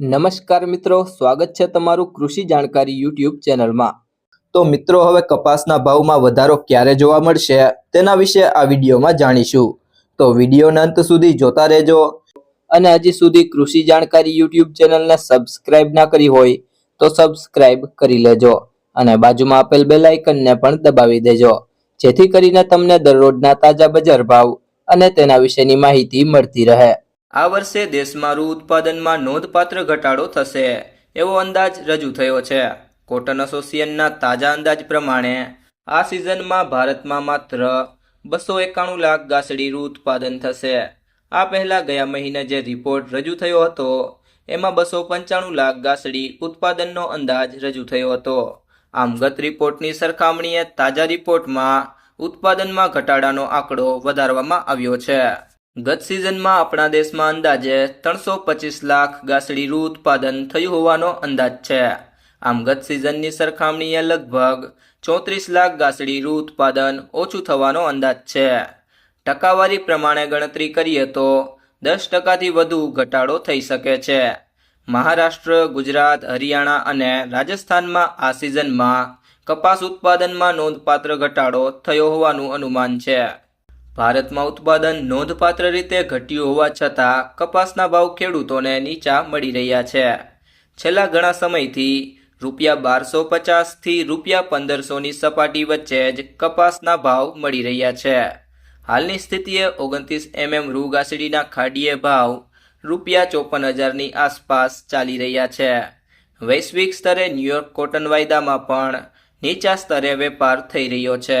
નમસ્કાર મિત્રો સ્વાગત છે તમારું કૃષિ જાણકારી યુટ્યુબ ચેનલમાં. તો મિત્રો હવે કપાસના ભાવમાં વધારો ક્યારે જોવા મળશે તેના વિશે આ વિડીયોમાં જાણીશું. તો વિડીયોના અંત સુધી જોતા રહેજો. અને હજી સુધી કૃષિ જાણકારી યુટ્યુબ ચેનલને સબસ્ક્રાઇબ ના કરી હોય તો સબસ્ક્રાઇબ કરી લેજો અને બાજુમાં આપેલ બેલ આઇકનને પણ દબાવી દેજો. જેથી કરીને તમને દરરોજના તાજા બજાર ભાવ અને તેના વિશેની માહિતી મળતી રહે. આ વર્ષે દેશમાં રૂ ઉત્પાદનમાં નોંધપાત્ર ઘટાડો થશે, એવો અંદાજ રજૂ થયો છે. કોટન એસોસિએશનના તાજા અંદાજ પ્રમાણે, આ સિઝનમાં ભારતમાં માત્ર બસો એકાણું લાખ ગાસડી રૂ ઉત્પાદન થશે. આ પહેલા ગયા મહિને જે રિપોર્ટ રજૂ થયો હતો, એમાં બસો પંચાણું લાખ ગાસડી ઉત્પાદનનો અંદાજ રજૂ થયો હતો. આમ ગત રિપોર્ટની સરખામણીએ તાજા રિપોર્ટમાં ઉત્પાદનમાં ઘટાડાનો આંકડો વધારવામાં આવ્યો છે. ગત સિઝનમાં આપણા દેશમાં અંદાજે ત્રણસો પચીસ લાખ ગાસડીનું ઉત્પાદન થયું હોવાનો અંદાજ છે. આમ ગત સિઝનની સરખામણીએ લગભગ ચોત્રીસ લાખ ગાસડીનું ઉત્પાદન ઓછું થવાનો અંદાજ છે. ટકાવારી પ્રમાણે ગણતરી કરીએ તો દસ ટકાથી વધુ ઘટાડો થઈ શકે છે. મહારાષ્ટ્ર, ગુજરાત, હરિયાણા અને રાજસ્થાનમાં આ સિઝનમાં કપાસ ઉત્પાદનમાં નોંધપાત્ર ઘટાડો થયો હોવાનું અનુમાન છે. ભારતમાં ઉત્પાદન નોંધપાત્ર રીતે ઘટ્યું હોવા છતાં કપાસના ભાવ ખેડૂતોને નીચા મળી રહ્યા છે. છેલ્લા ઘણા સમયથી રૂપિયા બારસો પચાસથી રૂપિયા પંદરસોની સપાટી વચ્ચે જ કપાસના ભાવ મળી રહ્યા છે. હાલની સ્થિતિએ ઓગણત્રીસ એમએમ રૂ ગાસડીના ખાડીએ ભાવ રૂપિયા ચોપન હજારની આસપાસ ચાલી રહ્યા છે. વૈશ્વિક સ્તરે ન્યુયોર્ક કોટન વાયદામાં પણ નીચા સ્તરે વેપાર થઈ રહ્યો છે.